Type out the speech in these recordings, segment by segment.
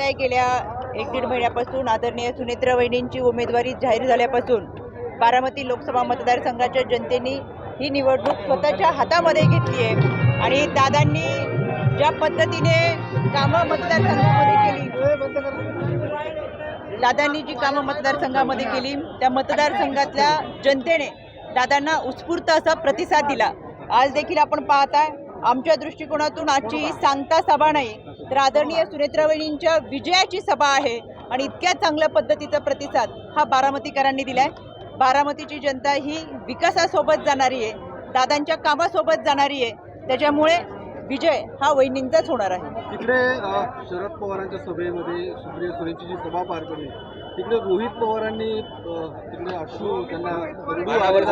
गेल्या एक दीड महिन्यापासून आदरणीय सुनेत्रा वहिनींची उमेदवारी जाहीर झाल्यापासून बारामती लोकसभा मतदारसंघाच्या जनतेने ही निवडणूक स्वतःच्या हातामध्ये घेतली आहे. आणि दादांनी ज्या पद्धतीने कामं मतदारसंघामध्ये केली दादांनी जी कामं मतदारसंघामध्ये केली त्या मतदारसंघातल्या जनतेने दादांना उत्स्फूर्त असा प्रतिसाद दिला. आज देखील आपण पाहताय आमच्या दृष्टिकोनातून आजची सांगता सभा नाही तर आदरणीय सुनेत्रा वहिनींच्या विजयाची सभा आहे आणि इतक्या चांगल्या पद्धतीचा प्रतिसाद हा बारामतीकरांनी दिलाय. बारामतीची जनता ही विकासासोबत जाणारी आहे दादांच्या कामासोबत जाणारी आहे. त्याच्यामुळे विजय हा वहिनींचाच होणार आहे. तिकडे शरद पवारांच्या सभेमध्ये सुप्रिया सुरेंची जी सभा पार पडली तिकडे रोहित पवारांनी तिकडे अश्रू त्यांना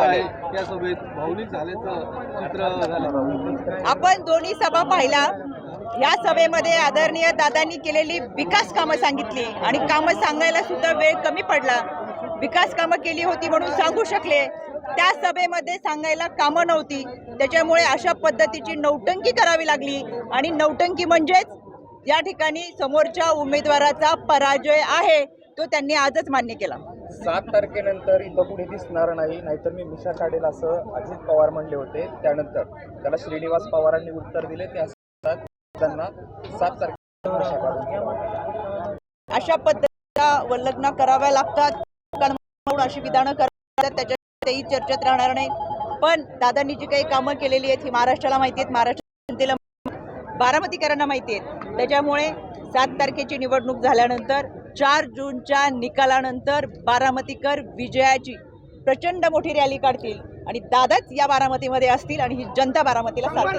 आहे. त्या सभेत भावनिक झाल्याचं चित्र झालं. आपण दोन्ही सभा पाहिला. या सभेमध्ये आदरणीय दादांनी केलेली विकास कामं सांगितली आणि कामं सांगायला सुद्धा वेळ कमी पडला. विकास कामं केली होती म्हणून सांगू शकले. त्या सभेमध्ये सांगायला कामं नव्हती. त्याच्यामुळे अशा पद्धतीची नौटंकी करावी लागली. आणि नौटंकी म्हणजेच या ठिकाणी समोरच्या उमेदवाराचा पराजय आहे तो त्यांनी आजच मान्य केला. सात तारखेनंतर इथं कुठे दिसणार नाही नाहीतर मी मिशा काढेल असं अजित पवार म्हणले होते त्यानंतर. त्याला श्रीनिवास पवारांनी उत्तर दिले ते असतात त्यांना सात तारखेला अशा पद्धतीच्या वल्लग्ना कराव्या लागतात. अशी विधानं करतात त्याच्यातही चर्चेत राहणार नाही. पण दादांनी जी काही कामं केलेली आहेत ही महाराष्ट्राला माहिती आहेत महाराष्ट्र जनतेला बारामतीकरांना माहिती आहेत. त्याच्यामुळे सात तारखेची निवडणूक झाल्यानंतर चार जूनच्या निकालानंतर बारामतीकर विजयाची प्रचंड मोठी रॅली काढतील आणि दादाच या बारामतीमध्ये असतील आणि ही जनता बारामतीला साथ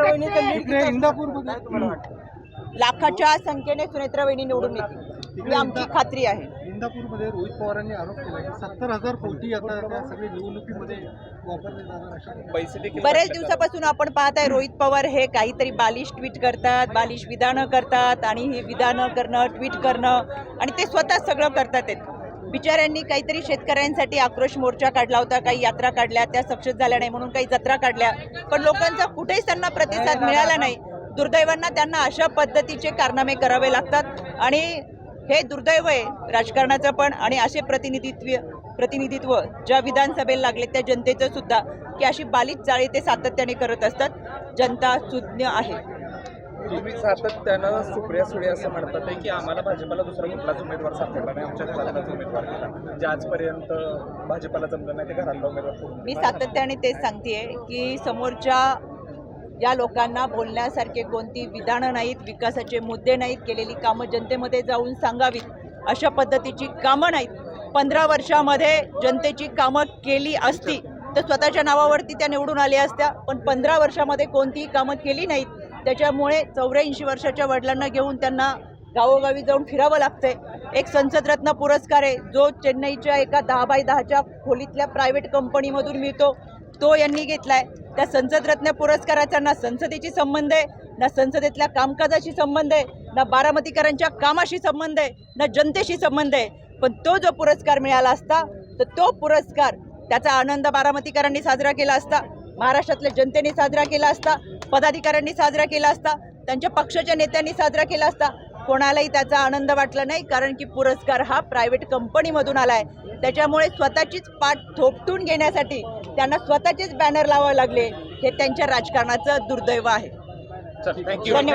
लाखाच्या संख्येने सुनेत्रा वहिनी निवडून येतील. ही आमची खात्री आहे. इंदापूरमध्ये रोहित पवारांनी आरोप केला की सत्तर हजार कोटी आता त्या सगळे निवडणुकीमध्ये वापरले जाणार अशा पैसे देखील बऱ्याच दिवसापासून आपण पाहत आहे रोहित पवार हे काहीतरी बालिश ट्विट करतात बालिश विधानं करतात आणि ही विधानं करणं ट्विट करणं आणि ते स्वतः सगळं करतात बिचाऱ्यांनी काहीतरी शेतकऱ्यांसाठी आक्रोश मोर्चा काढला होता काही यात्रा काढल्या त्या सक्सेस झाल्या नाही म्हणून काही जत्रा काढल्या. पण लोकांचा कुठेही त्यांना प्रतिसाद मिळाला नाही. दुर्दैवांना त्यांना अशा पद्धतीचे कारनामे करावे लागतात. आणि हे दुर्दैव आहे राजकारणाचं पण आणि असे प्रतिनिधित्व प्रतिनिधित्व ज्या विधानसभेला लागले त्या जनतेचं सुद्धा की अशी बालिश जाळी ते सातत्याने करत असतात. जनता सुज्ञ आहे. तुम्ही सातत्यानं सुप्रिया सुळे असं म्हणतात की आम्हाला भाजपाला दुसरा कुठलाच उमेदवार सापडला नाही. आमच्या घरालाच उमेदवार केला म्हणजे आजपर्यंत भाजपाला जमलं नाही ते घरातला उमेदवार मी सातत्याने तेच सांगते की समोरच्या या लोकांना बोलण्यासारखे कोणती विधानं नाहीत विकासाचे मुद्दे नाहीत केलेली कामं जनतेमध्ये जाऊन सांगावीत अशा पद्धतीची कामं नाहीत. पंधरा वर्षामध्ये जनतेची कामं केली असती तर स्वतःच्या नावावरती त्या निवडून आल्या असत्या पण पंधरा वर्षामध्ये कोणतीही कामं केली नाहीत. त्याच्यामुळे चौऱ्याऐंशी वर्षाच्या वडिलांना घेऊन त्यांना गावोगावी जाऊन फिरावं लागतंय. एक संसदरत्न पुरस्कार आहे. जो चेन्नईच्या एका दहा बाय दहाच्या खोलीतल्या प्रायव्हेट कंपनीमधून मिळतो तो यांनी घेतलाय. त्या संसदरत्न पुरस्काराचा ना संसदेची संबंध आहे ना संसदेतल्या कामकाजाशी संबंध आहे ना बारामतीकरांच्या कामाशी संबंध आहे ना जनतेशी संबंध आहे. पण तो जो पुरस्कार मिळाला असता तर तो पुरस्कार त्याचा आनंद बारामतीकरांनी साजरा केला असता महाराष्ट्रातल्या जनतेने साजरा केला असता पदाधिकाऱ्यांनी साजरा केला असता त्यांच्या पक्षाच्या नेत्यांनी साजरा केला असता कोणालाही त्याचा आनंद वाटला नाही कारण की पुरस्कार हा प्रायव्हेट कंपनीमधून आलाय. त्याच्यामुळे स्वतःचीच पाठ थोपटून घेण्यासाठी त्यांना स्वतःचेच बॅनर लावावे लागले. हे त्यांच्या राजकारणाचं दुर्दैव आहे. धन्यवाद.